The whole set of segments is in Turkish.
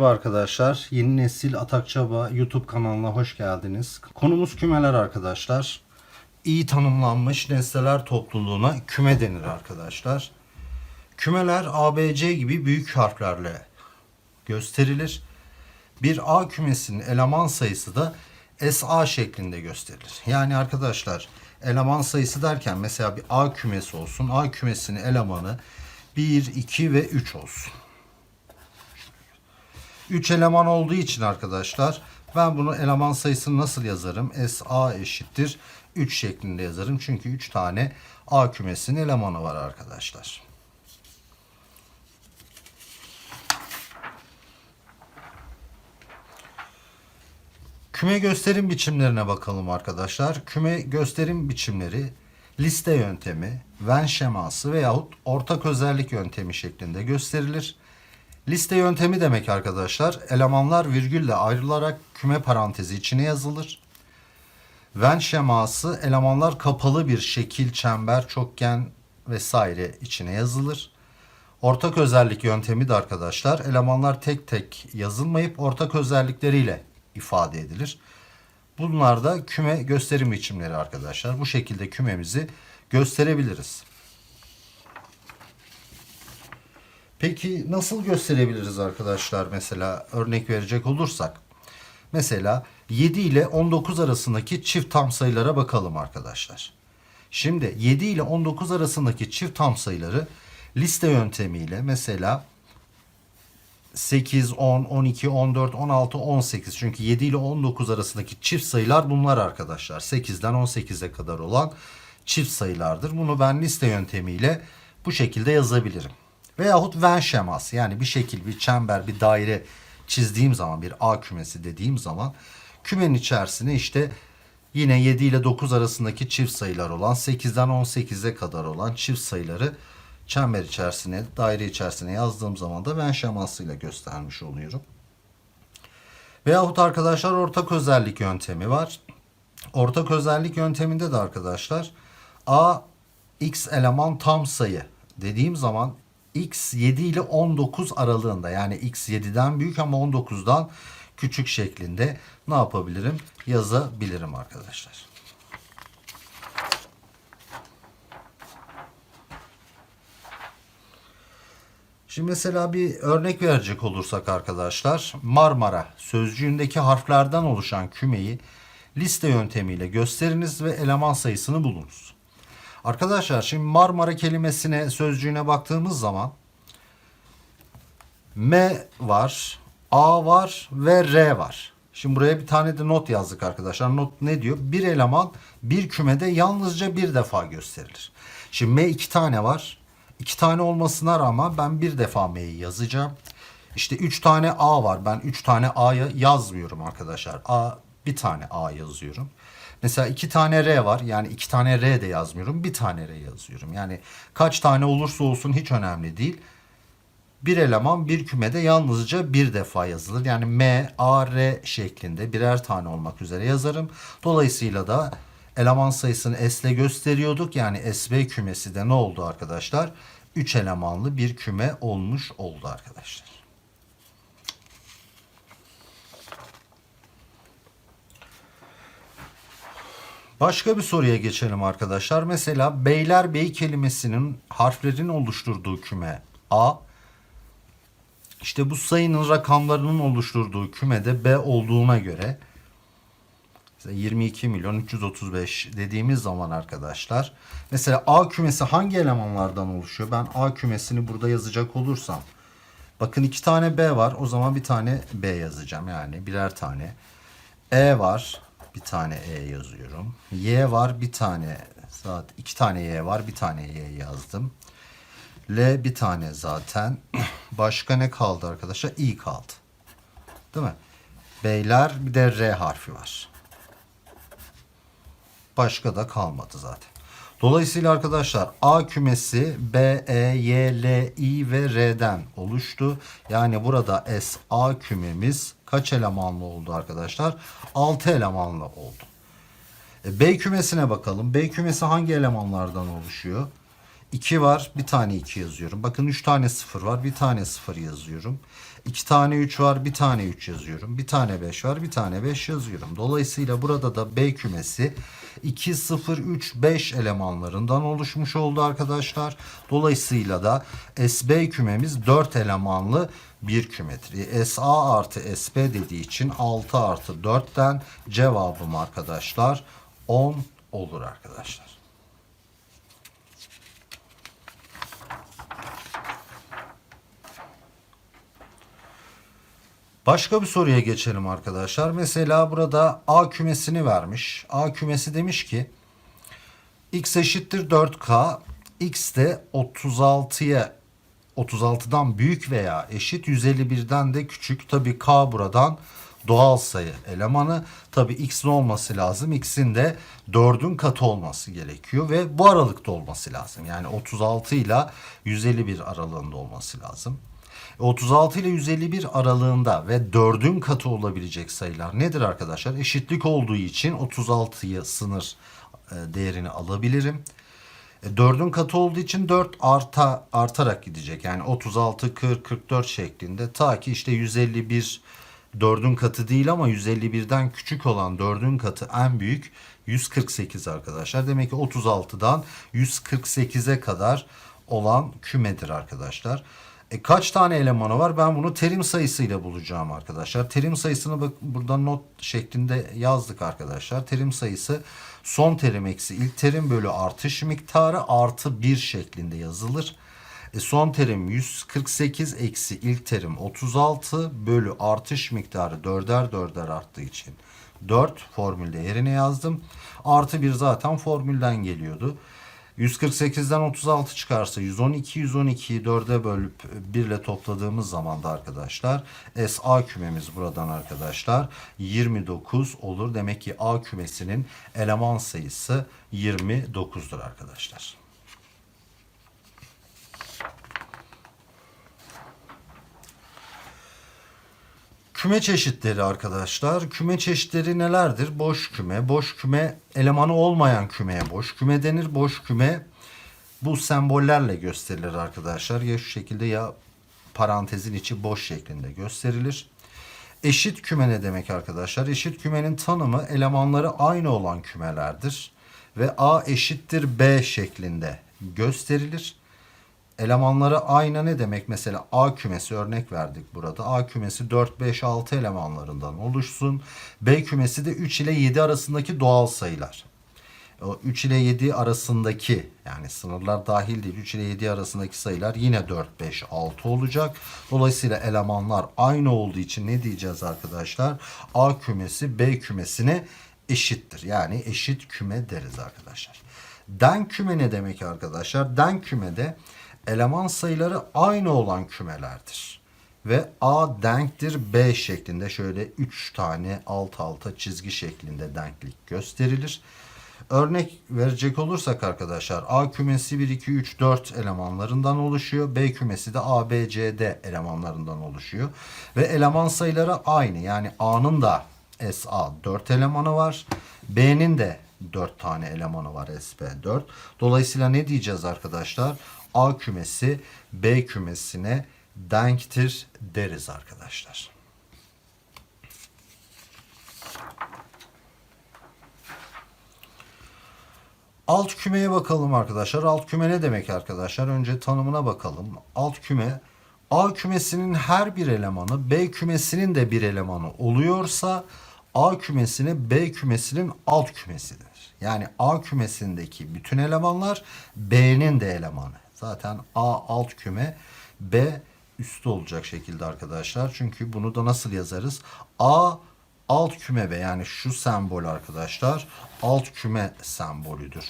Merhaba arkadaşlar. Yeni nesil Atak Çaba YouTube kanalına hoş geldiniz. Konumuz kümeler arkadaşlar. İyi tanımlanmış nesneler topluluğuna küme denir arkadaşlar. Kümeler ABC gibi büyük harflerle gösterilir. Bir A kümesinin eleman sayısı da SA şeklinde gösterilir. Yani arkadaşlar eleman sayısı derken mesela bir A kümesi olsun. A kümesinin elemanı 1, 2 ve 3 olsun. 3 eleman olduğu için arkadaşlar ben bunu eleman sayısını nasıl yazarım? SA eşittir 3 şeklinde yazarım. Çünkü 3 tane A kümesinin elemanı var arkadaşlar. Küme gösterim biçimlerine bakalım arkadaşlar. Küme gösterim biçimleri liste yöntemi, Venn şeması veyahut ortak özellik yöntemi şeklinde gösterilir. Liste yöntemi demek arkadaşlar elemanlar virgülle ayrılarak küme parantezi içine yazılır. Venn şeması elemanlar kapalı bir şekil, çember, çokgen vesaire içine yazılır. Ortak özellik yöntemi de arkadaşlar elemanlar tek tek yazılmayıp ortak özellikleriyle ifade edilir. Bunlar da küme gösterim biçimleri arkadaşlar. Bu şekilde kümemizi gösterebiliriz. Peki nasıl gösterebiliriz arkadaşlar mesela örnek verecek olursak? Mesela 7 ile 19 arasındaki çift tam sayılara bakalım arkadaşlar. Şimdi 7 ile 19 arasındaki çift tam sayıları liste yöntemiyle mesela 8, 10, 12, 14, 16, 18. Çünkü 7 ile 19 arasındaki çift sayılar bunlar arkadaşlar. 8'den 18'e kadar olan çift sayılardır. Bunu ben liste yöntemiyle bu şekilde yazabilirim. Veyahut Venn şeması yani bir şekil, bir çember, bir daire çizdiğim zaman bir A kümesi dediğim zaman kümenin içerisine işte yine 7 ile 9 arasındaki çift sayılar olan 8'den 18'e kadar olan çift sayıları çember içerisine, daire içerisine yazdığım zaman da Venn şemasıyla göstermiş oluyorum. Veyahut arkadaşlar ortak özellik yöntemi var. Ortak özellik yönteminde de arkadaşlar A x eleman tam sayı dediğim zaman x 7 ile 19 aralığında yani x 7'den büyük ama 19'dan küçük şeklinde ne yapabilirim? Yazabilirim arkadaşlar. Şimdi mesela bir örnek verecek olursak arkadaşlar Marmara sözcüğündeki harflerden oluşan kümeyi liste yöntemiyle gösteriniz ve eleman sayısını bulunuz. Arkadaşlar şimdi Marmara kelimesine sözcüğüne baktığımız zaman M var, A var ve R var. Şimdi buraya bir tane de not yazdık arkadaşlar. Not ne diyor? Bir eleman bir kümede yalnızca bir defa gösterilir. Şimdi M iki tane var. İki tane olmasına rağmen ben bir defa M'yi yazacağım. İşte üç tane A var. Ben üç tane A'ya yazmıyorum arkadaşlar. A bir tane A yazıyorum. Mesela iki tane R var. Yani iki tane R de yazmıyorum. Bir tane R yazıyorum. Yani kaç tane olursa olsun hiç önemli değil. Bir eleman bir kümede yalnızca bir defa yazılır. Yani M, A, R şeklinde birer tane olmak üzere yazarım. Dolayısıyla da eleman sayısını S ile gösteriyorduk. Yani SB kümesi de ne oldu arkadaşlar? 3 elemanlı bir küme olmuş oldu arkadaşlar. Başka bir soruya geçelim arkadaşlar. Mesela Beylerbeyi kelimesinin harflerin oluşturduğu küme A. İşte bu sayının rakamlarının oluşturduğu kümede B olduğuna göre 22 milyon 335 dediğimiz zaman arkadaşlar mesela A kümesi hangi elemanlardan oluşuyor? Ben A kümesini burada yazacak olursam bakın iki tane B var o zaman bir tane B yazacağım yani birer tane. E var bir tane E yazıyorum. Y var bir tane zaten iki tane Y var bir tane Y yazdım. L bir tane zaten. Başka ne kaldı arkadaşlar? İ kaldı. Değil mi? Beyler bir de R harfi var. Başka da kalmadı zaten. Dolayısıyla arkadaşlar A kümesi B, E, Y, L, I ve R'den oluştu. Yani burada S A kümemiz kaç elemanlı oldu arkadaşlar? 6 elemanlı oldu. E, B kümesine bakalım. B kümesi hangi elemanlardan oluşuyor? 2 var. Bir tane 2 yazıyorum. Bakın 3 tane 0 var. Bir tane 0 yazıyorum. 2 tane 3 var. Bir tane 3 yazıyorum. Bir tane 5 var. Bir tane 5 yazıyorum. Dolayısıyla burada da B kümesi 2, 0, 3, 5 elemanlarından oluşmuş oldu arkadaşlar. Dolayısıyla da SB kümemiz 4 elemanlı bir kümedir. SA artı SB dediği için 6 artı 4'ten cevabım arkadaşlar 10 olur arkadaşlar. Başka bir soruya geçelim arkadaşlar. Mesela burada A kümesini vermiş. A kümesi demiş ki x eşittir 4k. x de 36'ya 36'dan büyük veya eşit 151'den de küçük. Tabii k buradan doğal sayı elemanı. Tabii x ne olması lazım? x'in de 4'ün katı olması gerekiyor ve bu aralıkta olması lazım. Yani 36 ile 151 aralığında olması lazım. 36 ile 151 aralığında ve 4'ün katı olabilecek sayılar nedir arkadaşlar? Eşitlik olduğu için 36'yı sınır e, değerini alabilirim. 4'ün katı olduğu için 4 arta artarak gidecek. Yani 36, 40, 44 şeklinde ta ki işte 151 4'ün katı değil ama 151'den küçük olan 4'ün katı en büyük 148 arkadaşlar. Demek ki 36'dan 148'e kadar olan kümedir arkadaşlar. E, kaç tane elemanı var? Ben bunu terim sayısıyla bulacağım arkadaşlar. Terim sayısını bak burada not şeklinde yazdık arkadaşlar. Terim sayısı son terim eksi ilk terim bölü artış miktarı artı 1 şeklinde yazılır. E, son terim 148 eksi ilk terim 36 bölü artış miktarı 4'er 4'er arttığı için 4 formülde yerine yazdım. Artı 1 zaten formülden geliyordu. 148'den 36 çıkarsa 112, 112'yi 4'e bölüp 1 ile topladığımız zaman da arkadaşlar SA kümemiz buradan arkadaşlar 29 olur. Demek ki A kümesinin eleman sayısı 29'dur arkadaşlar. Küme çeşitleri arkadaşlar. Küme çeşitleri nelerdir? Boş küme. Boş küme elemanı olmayan kümeye boş küme denir. Boş küme bu sembollerle gösterilir arkadaşlar. Ya şu şekilde ya parantezin içi boş şeklinde gösterilir. Eşit küme ne demek arkadaşlar? Eşit kümenin tanımı elemanları aynı olan kümelerdir. Ve A eşittir B şeklinde gösterilir. Elemanları aynı ne demek? Mesela A kümesi örnek verdik burada. A kümesi 4, 5, 6 elemanlarından oluşsun. B kümesi de 3 ile 7 arasındaki doğal sayılar. O 3 ile 7 arasındaki yani sınırlar dahil değil 3 ile 7 arasındaki sayılar yine 4, 5, 6 olacak. Dolayısıyla elemanlar aynı olduğu için ne diyeceğiz arkadaşlar? A kümesi B kümesine eşittir. Yani eşit küme deriz arkadaşlar. Denk küme ne demek arkadaşlar? Denk kümede eleman sayıları aynı olan kümelerdir. Ve A denktir B şeklinde şöyle 3 tane alt alta çizgi şeklinde denklik gösterilir. Örnek verecek olursak arkadaşlar A kümesi 1, 2, 3, 4 elemanlarından oluşuyor. B kümesi de A, B, C, D elemanlarından oluşuyor. Ve eleman sayıları aynı. Yani A'nın da SA 4 elemanı var. B'nin de 4 tane elemanı var SB4. Dolayısıyla ne diyeceğiz arkadaşlar? A kümesi B kümesine denktir deriz arkadaşlar. Alt kümeye bakalım arkadaşlar. Alt küme ne demek arkadaşlar? Önce tanımına bakalım. Alt küme A kümesinin her bir elemanı B kümesinin de bir elemanı oluyorsa A kümesini B kümesinin alt kümesidir. Yani A kümesindeki bütün elemanlar B'nin de elemanı. Zaten A alt küme B üstü olacak şekilde arkadaşlar. Çünkü bunu da nasıl yazarız? A alt küme ve yani şu sembol arkadaşlar alt küme sembolüdür.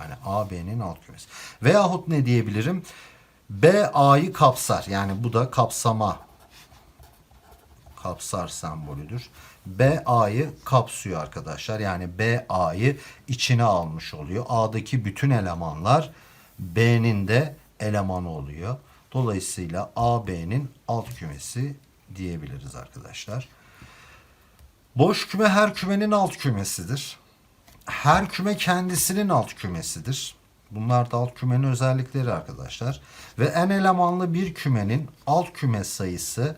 Yani A B'nin alt kümesi. Veyahut ne diyebilirim? B A'yı kapsar. Yani bu da kapsama kapsar sembolüdür. B A'yı kapsıyor arkadaşlar. Yani B A'yı içine almış oluyor. A'daki bütün elemanlar B'nin de elemanı oluyor. Dolayısıyla A B'nin alt kümesi diyebiliriz arkadaşlar. Boş küme her kümenin alt kümesidir. her küme kendisinin alt kümesidir. Bunlar da alt kümenin özellikleri arkadaşlar. Ve n elemanlı bir kümenin alt küme sayısı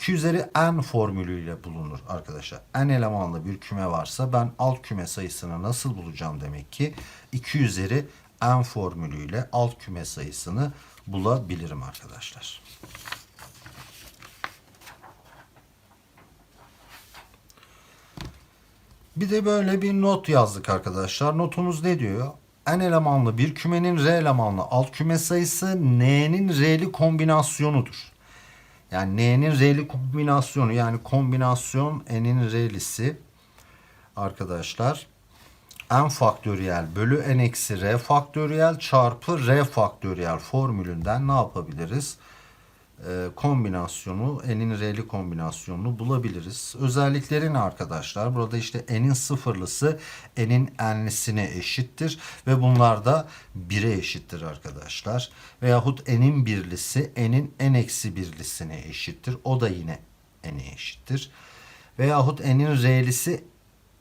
2 üzeri n formülüyle bulunur arkadaşlar. n elemanlı bir küme varsa ben alt küme sayısını nasıl bulacağım demek ki 2 üzeri n formülüyle alt küme sayısını bulabilirim arkadaşlar. Bir de böyle bir not yazdık arkadaşlar. Notumuz ne diyor? N elemanlı bir kümenin R elemanlı alt küme sayısı N'nin R'li kombinasyonudur. Yani N'nin R'li kombinasyonu yani kombinasyon N'in R'lisi arkadaşlar n faktöriyel bölü n eksi r faktöriyel çarpı r faktöriyel formülünden ne yapabiliriz? Ee, kombinasyonu n'in r'li kombinasyonunu bulabiliriz. Özellikleri ne arkadaşlar? Burada işte n'in sıfırlısı n'in n'lisine eşittir ve bunlar da 1'e eşittir arkadaşlar. Veyahut n'in birlisi n'in n eksi birlisine eşittir. O da yine n'e eşittir. Veyahut n'in r'lisi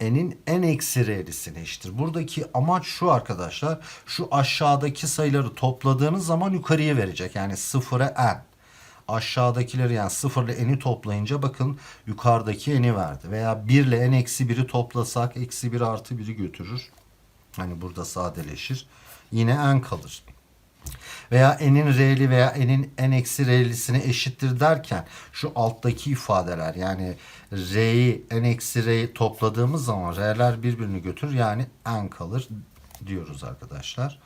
n'in n eksi r'lisine eşittir. Buradaki amaç şu arkadaşlar. Şu aşağıdaki sayıları topladığınız zaman yukarıya verecek. Yani sıfıra n. Aşağıdakileri yani sıfırla n'i toplayınca bakın yukarıdaki n'i verdi. Veya 1 ile n eksi 1'i toplasak eksi 1 artı 1'i götürür. Hani burada sadeleşir. Yine n kalır veya n'in r'li veya n'in n eksi r'lisine eşittir derken şu alttaki ifadeler yani r'yi n eksi r'yi topladığımız zaman r'ler birbirini götürür yani n kalır diyoruz arkadaşlar.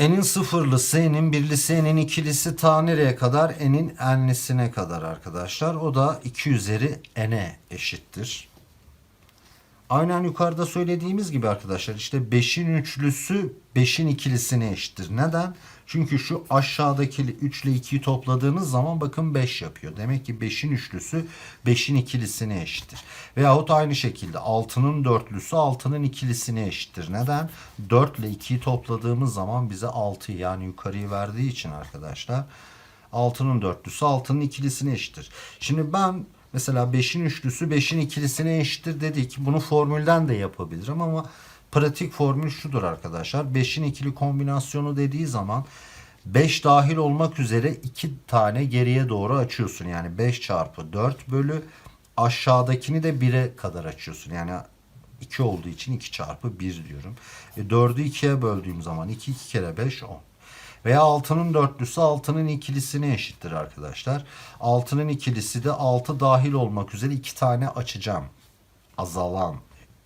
N'in sıfırlısı, n'in birlisi, n'in ikilisi ta nereye kadar? N'in n'lisine kadar arkadaşlar. O da 2 üzeri n'e eşittir. Aynen yukarıda söylediğimiz gibi arkadaşlar işte 5'in üçlüsü 5'in ikilisine eşittir. Neden? Çünkü şu aşağıdaki 3 ile 2'yi topladığınız zaman bakın 5 yapıyor. Demek ki 5'in üçlüsü 5'in ikilisine eşittir. Veyahut aynı şekilde 6'nın dörtlüsü 6'nın ikilisine eşittir. Neden? 4 ile 2'yi topladığımız zaman bize 6 yani yukarıyı verdiği için arkadaşlar 6'nın dörtlüsü 6'nın ikilisine eşittir. Şimdi ben Mesela 5'in üçlüsü 5'in ikilisine eşittir dedik. Bunu formülden de yapabilirim ama pratik formül şudur arkadaşlar. 5'in ikili kombinasyonu dediği zaman 5 dahil olmak üzere 2 tane geriye doğru açıyorsun. Yani 5 çarpı 4 bölü aşağıdakini de 1'e kadar açıyorsun. Yani 2 olduğu için 2 çarpı 1 diyorum. E 4'ü 2'ye böldüğüm zaman 2 2 kere 5 10. Veya 6'nın dörtlüsü 6'nın ikilisine eşittir arkadaşlar. 6'nın ikilisi de 6 dahil olmak üzere 2 tane açacağım. Azalan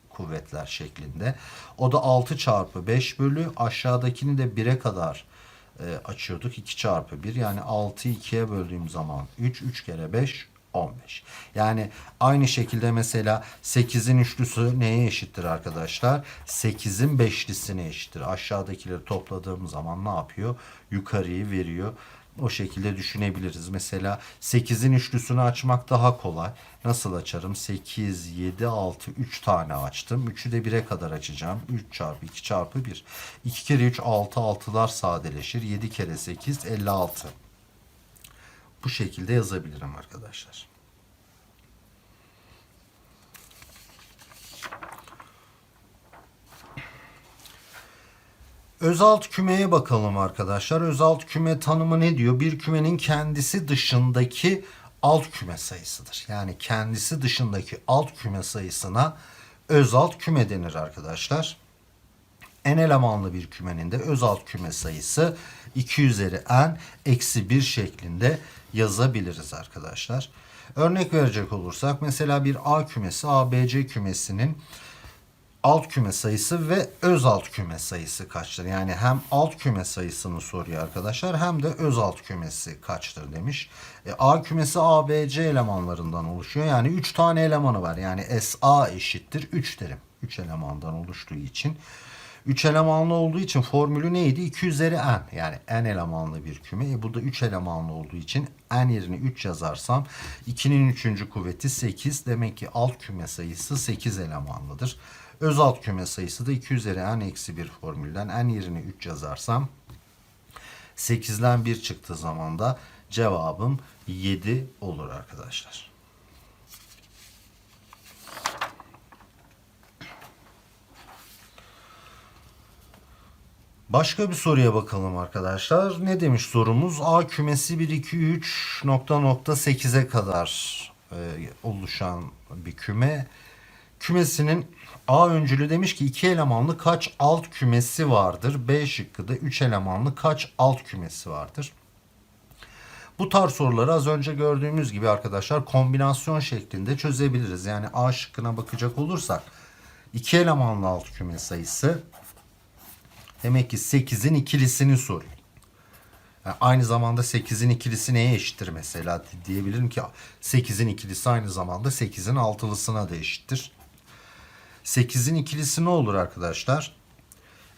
kuvvetler şeklinde. O da 6 çarpı 5 bölü aşağıdakini de 1'e kadar e, açıyorduk. 2 çarpı 1 yani 6'yı 2'ye böldüğüm zaman 3, 3 kere 5 15. Yani aynı şekilde mesela 8'in üçlüsü neye eşittir arkadaşlar? 8'in beşlisine eşittir. Aşağıdakileri topladığım zaman ne yapıyor? Yukarıyı veriyor. O şekilde düşünebiliriz. Mesela 8'in üçlüsünü açmak daha kolay. Nasıl açarım? 8, 7, 6, 3 tane açtım. 3'ü de 1'e kadar açacağım. 3 çarpı 2 çarpı 1. 2 kere 3 6, 6'lar sadeleşir. 7 kere 8 56 bu şekilde yazabilirim arkadaşlar. Özalt kümeye bakalım arkadaşlar. Özalt küme tanımı ne diyor? Bir kümenin kendisi dışındaki alt küme sayısıdır. Yani kendisi dışındaki alt küme sayısına özalt küme denir arkadaşlar. N elemanlı bir kümenin de özalt küme sayısı 2 üzeri n eksi 1 şeklinde yazabiliriz arkadaşlar. Örnek verecek olursak mesela bir A kümesi ABC kümesinin alt küme sayısı ve öz alt küme sayısı kaçtır? Yani hem alt küme sayısını soruyor arkadaşlar hem de öz alt kümesi kaçtır demiş. E, A kümesi ABC elemanlarından oluşuyor. Yani 3 tane elemanı var. Yani SA eşittir 3 derim. 3 elemandan oluştuğu için. 3 elemanlı olduğu için formülü neydi? 2 üzeri n. Yani n elemanlı bir küme. E burada 3 elemanlı olduğu için n yerine 3 yazarsam 2'nin 3. kuvveti 8. Demek ki alt küme sayısı 8 elemanlıdır. Öz alt küme sayısı da 2 üzeri n eksi 1 formülden n yerine 3 yazarsam 8'den 1 çıktığı zaman da cevabım 7 olur arkadaşlar. Başka bir soruya bakalım arkadaşlar. Ne demiş sorumuz? A kümesi 1, 2, 3 nokta nokta 8'e kadar e, oluşan bir küme. Kümesinin A öncülü demiş ki 2 elemanlı kaç alt kümesi vardır? B şıkkı da 3 elemanlı kaç alt kümesi vardır? Bu tarz soruları az önce gördüğümüz gibi arkadaşlar kombinasyon şeklinde çözebiliriz. Yani A şıkkına bakacak olursak 2 elemanlı alt küme sayısı demek ki 8'in ikilisini soruyor. Yani aynı zamanda 8'in ikilisi neye eşittir mesela diyebilirim ki 8'in ikilisi aynı zamanda 8'in altılısına da eşittir. 8'in ikilisi ne olur arkadaşlar?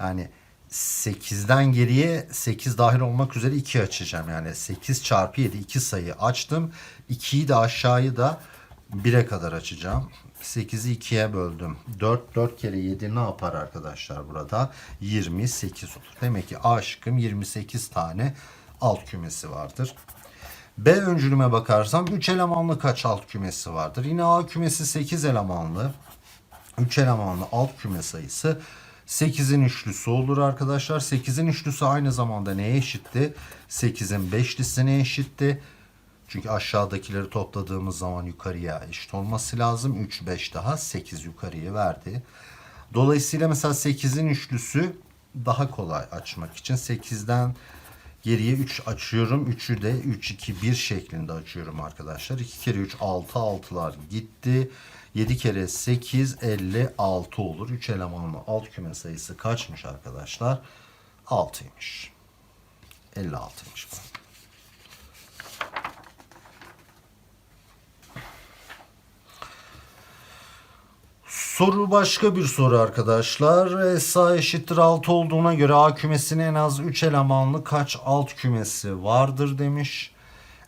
Yani 8'den geriye 8 dahil olmak üzere 2 açacağım. Yani 8 çarpı 7 2 sayı açtım. 2'yi de aşağıyı da 1'e kadar açacağım. 8'i 2'ye böldüm. 4 4 kere 7 ne yapar arkadaşlar burada? 28 olur. Demek ki A şıkkım 28 tane alt kümesi vardır. B öncülüme bakarsam 3 elemanlı kaç alt kümesi vardır? Yine A kümesi 8 elemanlı. 3 elemanlı alt küme sayısı 8'in üçlüsü olur arkadaşlar. 8'in üçlüsü aynı zamanda neye eşitti? 8'in beşlisine eşitti. Çünkü aşağıdakileri topladığımız zaman yukarıya eşit olması lazım. 3, 5 daha 8 yukarıya verdi. Dolayısıyla mesela 8'in üçlüsü daha kolay açmak için 8'den geriye 3 açıyorum. 3'ü de 3, 2, 1 şeklinde açıyorum arkadaşlar. 2 kere 3, 6, 6'lar gitti. 7 kere 8, 56 olur. 3 elemanlı alt küme sayısı kaçmış arkadaşlar? 6'ymış. 56'ymış bu. Soru başka bir soru arkadaşlar. SA eşittir 6 olduğuna göre A kümesinin en az 3 elemanlı kaç alt kümesi vardır demiş.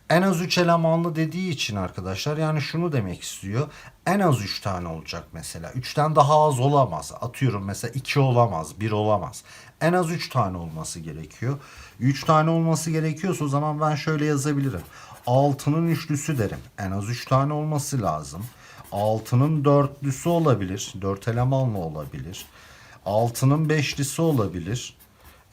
En az 3 elemanlı dediği için arkadaşlar yani şunu demek istiyor. En az 3 tane olacak mesela. 3'ten daha az olamaz. Atıyorum mesela 2 olamaz, 1 olamaz. En az 3 tane olması gerekiyor. 3 tane olması gerekiyorsa o zaman ben şöyle yazabilirim. 6'nın üçlüsü derim. En az 3 tane olması lazım. 6'nın dörtlüsü olabilir. 4 elemanlı olabilir. 6'nın beşlisi olabilir.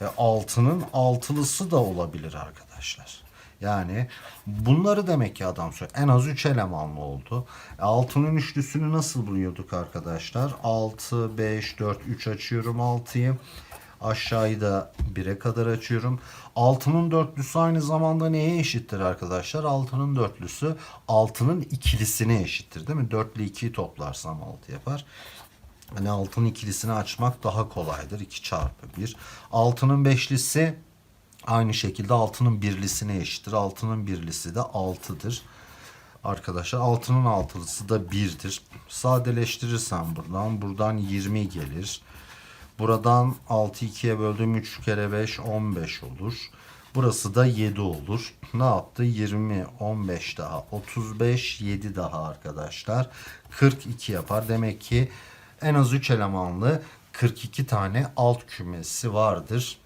E, 6'nın altılısı da olabilir arkadaşlar. Yani bunları demek ki adam söylüyor. En az 3 elemanlı oldu. E, 6'nın üçlüsünü nasıl buluyorduk arkadaşlar? 6, 5, 4, 3 açıyorum 6'yı. Aşağıyı da 1'e kadar açıyorum. 6'nın dörtlüsü aynı zamanda neye eşittir arkadaşlar? 6'nın dörtlüsü 6'nın ikilisine eşittir değil mi? 4 ile 2'yi toplarsam 6 yapar. Hani 6'nın ikilisini açmak daha kolaydır. 2 çarpı 1. 6'nın beşlisi aynı şekilde 6'nın birlisine eşittir. 6'nın birlisi de 6'dır. Arkadaşlar 6'nın altılısı da 1'dir. Sadeleştirirsem buradan buradan 20 gelir. Buradan 6 2'ye böldüm 3 kere 5 15 olur. Burası da 7 olur. Ne yaptı? 20, 15 daha 35, 7 daha arkadaşlar. 42 yapar. Demek ki en az 3 elemanlı 42 tane alt kümesi vardır